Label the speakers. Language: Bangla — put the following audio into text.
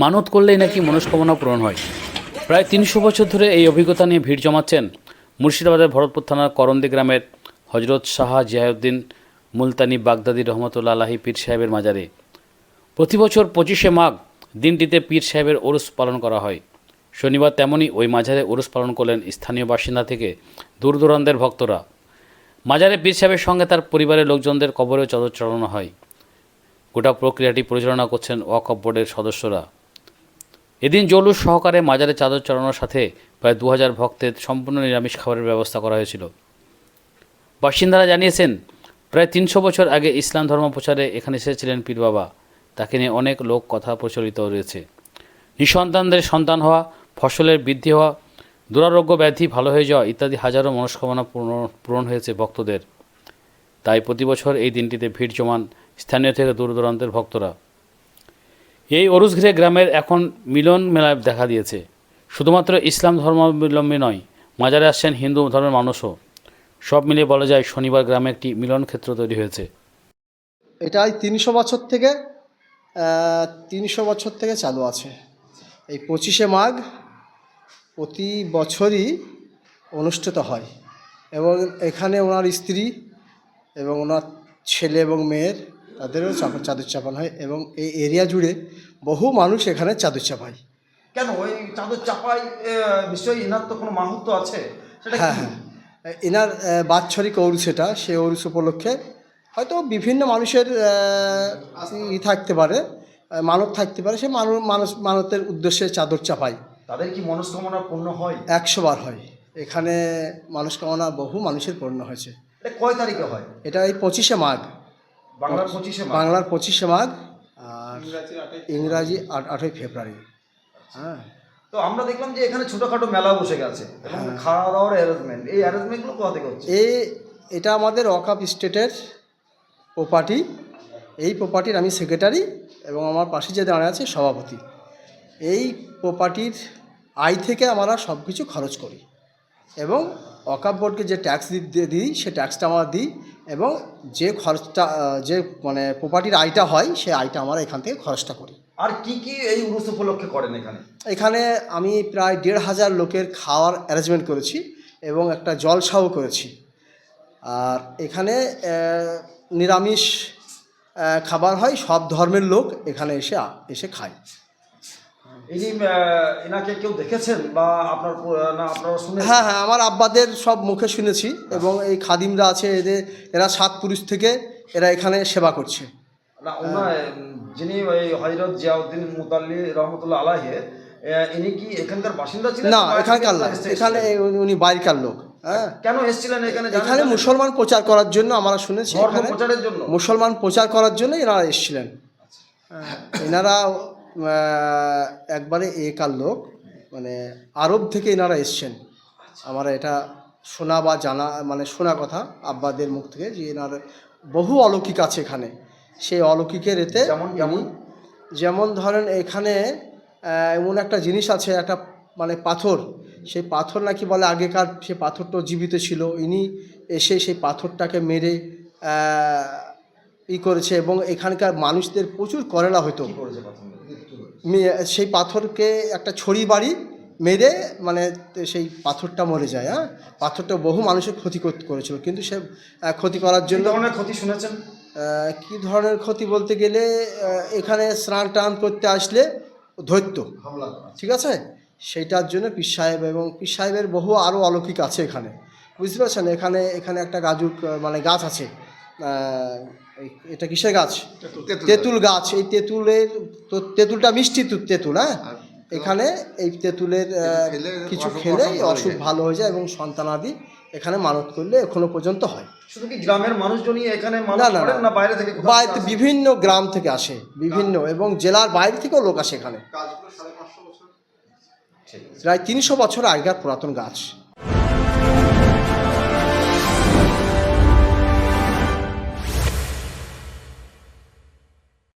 Speaker 1: মানত করলেই নাকি মনস্কামনা পূরণ হয়। প্রায় তিনশো বছর ধরে এই অভিজ্ঞতা নিয়ে ভিড় জমাচ্ছেন মুর্শিদাবাদের ভরতপুর থানার করন্দি গ্রামের হজরত শাহ জিয়াউদ্দিন মুলতানি বাগদাদি রহমতুল্লা আলাহি পীর সাহেবের মাজারে। প্রতি বছর পঁচিশে মাঘ দিনটিতে পীর সাহেবের ওরস পালন করা হয়। শনিবার তেমনই ওই মাজারে ওরস পালন করলেন স্থানীয় বাসিন্দা থেকে দূর দূরান্তের ভক্তরা। মাজারে পীর সাহেবের সঙ্গে তার পরিবারের লোকজনদের কবরেও চদর চড়ানো হয়। গোটা প্রক্রিয়াটি পরিচালনা করছেন ওয়াকফ বোর্ডের সদস্যরা। এদিন জৌলুস সহকারে মাজারে চাদর চড়ানোর সাথে প্রায় দু হাজার ভক্তের সম্পূর্ণ নিরামিষ খাবারের ব্যবস্থা করা হয়েছিল। বাসিন্দারা জানিয়েছেন, প্রায় তিনশো বছর আগে ইসলাম ধর্ম প্রচারে এখানে এসেছিলেন পীর বাবা। তাকে নিয়ে অনেক লোক কথা প্রচলিত রয়েছে। নিঃসন্তানদের সন্তান হওয়া, ফসলের বৃদ্ধি হওয়া, দুরারোগ্য ব্যাধি ভালো হয়ে যাওয়া ইত্যাদি হাজারো মনস্কামনা পূরণ পূরণ হয়েছে ভক্তদের। তাই প্রতি বছর এই দিনটিতে ভিড় জমান স্থানীয় থেকে দূর দূরান্তের ভক্তরা। এই অরুজঘিরে গ্রামের এখন মিলন মেলা দেখা দিয়েছে। শুধুমাত্র ইসলাম ধর্মাবলম্বী নয়, মাজারে আসছেন হিন্দু ধর্মের মানুষও। সব মিলিয়ে বলা যায়, শনিবার গ্রামে একটি মিলন ক্ষেত্র তৈরি হয়েছে।
Speaker 2: এটাই তিনশো বছর থেকে তিনশো বছর থেকে চালু আছে। এই পঁচিশে মাঘ প্রতি বছরই অনুষ্ঠিত হয় এবং এখানে ওনার স্ত্রী এবং ওনার ছেলে এবং মেয়ের তাদেরও চাদর চাপানো হয় এবং এই এরিয়া জুড়ে বহু মানুষ এখানে চাদর চাপায়।
Speaker 3: কেন? ওই চাদর চাপাই নিশ্চয়ই এনার তো কোনো মাহাত্ম আছে? সেটা
Speaker 2: হ্যাঁ হ্যাঁ। এনার বাৎসরিক ঔরস এটা সে ঔরস উপলক্ষে হয়তো বিভিন্ন মানুষের ই থাকতে পারে মানত থাকতে পারে সে মানুষ মানুষ মানতের উদ্দেশ্যে চাদর চাপায়।
Speaker 3: তাদের কি মনস্কামনা পূর্ণ হয়?
Speaker 2: একশো বার হয়। এখানে মানুষ কামনা বহু মানুষের পূর্ণ হয়েছে।
Speaker 3: এটা কয় তারিখে হয়?
Speaker 2: এটা এই পঁচিশে মাঘ।
Speaker 3: বাংলার পঁচিশে
Speaker 2: বাংলার পঁচিশে মাঘ আর ইংরাজি আট আটই ফেব্রুয়ারি। হ্যাঁ।
Speaker 3: তো আমরা দেখলাম যে এখানে ছোটোখাটো মেলা বসে গেছে।
Speaker 2: হ্যাঁ।
Speaker 3: খাওয়া দাওয়ার অ্যারেঞ্জমেন্ট এই অ্যারেঞ্জমেন্টগুলো কোথা থেকে হচ্ছে?
Speaker 2: এই এটা আমাদের ওয়াকাপ স্টেটের প্রপার্টি এই প্রপার্টির আমি সেক্রেটারি এবং আমার পাশে যে দাঁড়ায় আছে সভাপতি। এই প্রপার্টির আয় থেকে আমরা সব কিছু খরচ করি। এবং ওয়াকাপ বোর্ডকে যে ট্যাক্স দিই সে ট্যাক্সটা আমরা দিই এবং যে খরচটা যে মানে প্রপার্টির আয়টা হয় সেই আয়টা আমরা এখান থেকে খরচটা করি।
Speaker 3: আর কি কি এই উরুস উপলক্ষে করেন এখানে?
Speaker 2: এখানে আমি প্রায় দেড় হাজার লোকের খাওয়ার অ্যারেঞ্জমেন্ট করেছি এবং একটা জলসাও করেছি। আর এখানে নিরামিষ খাবার হয় সব ধর্মের লোক এখানে এসে এসে খায়।
Speaker 3: ইনি এনাকে কেউ দেখেছেন বা আপনার না আপনারা শুনে
Speaker 2: হ্যাঁ হ্যাঁ আমার আব্বাদের সব মুখে শুনেছি এবং এই খাদিমরা আছে এদের এরা সাত পুরুষ থেকে এরা এখানে সেবা করছে।
Speaker 3: না ওনার যিনি ওই হজরত জিয়াউদ্দিন মুতাল্লি রহমতুল্লাহ আলাহে ইনি কি এখানকার বাসিন্দা ছিলেন
Speaker 2: না এখানকার না এখানে উনি- উনি বাইরকার লোক হ্যাঁ।
Speaker 3: কেন এসেছিলেন এখানে?
Speaker 2: এখানে মুসলমান প্রচার করার জন্য আমরা শুনেছি এখানে।
Speaker 3: প্রচারের জন্য?
Speaker 2: মুসলমান প্রচার করার জন্য এনারা এসেছিলেন। হ্যাঁ, এনারা একবারে একার লোক মানে আরব থেকে এনারা এসছেন। আমরা এটা শোনা বা জানা মানে শোনা কথা আব্বাদের মুখ থেকে যে এনার বহু অলৌকিক আছে এখানে। সেই অলৌকিকের এতে
Speaker 3: যেমন যেমন?
Speaker 2: যেমন ধরেন এখানে এমন একটা জিনিস আছে একটা মানে পাথর। সেই পাথর নাকি বলে আগেকার সে পাথরটা জীবিত ছিল। ইনি এসে সেই পাথরটাকে মেরে ই করেছে এবং এখানকার মানুষদের প্রচুর করেলা হতো সেই পাথরকে একটা ছড়ি বাড়ি মেরে মানে সেই পাথরটা মরে যায় হ্যাঁ? পাথরটা বহু মানুষের ক্ষতি করেছিল কিন্তু সে ক্ষতি করার জন্য
Speaker 3: ধরনের ক্ষতি শুনেছেন?
Speaker 2: কি ধরনের ক্ষতি বলতে গেলে এখানে স্নান টান করতে আসলে ধৈর্য ঠিক আছে? সেইটার জন্য পীর সাহেব এবং পীর সাহেবের বহু আরও অলৌকিক আছে এখানে বুঝতে পারছেন? এখানে এখানে একটা গাজুক মানে গাছ আছে এটা কিসের গাছ? তেঁতুল গাছ এই তেঁতুলের তো তেঁতুলটা মিষ্টি তেঁতুল হ্যাঁ? এখানে এই তেঁতুলের কিছু খেলে অসুখ ভালো হয়ে যায়। এবং সন্তানাদি এখানে মানত করলে এখনও পর্যন্ত হয়।
Speaker 3: শুধু কি গ্রামের মানুষজনই এখানে
Speaker 2: না না
Speaker 3: বাইরে থেকে
Speaker 2: বাইরে বিভিন্ন গ্রাম থেকে আসে বিভিন্ন এবং জেলার বাইরে থেকেও লোক আসে এখানে। প্রায় তিনশো বছর আগেকার পুরাতন গাছ।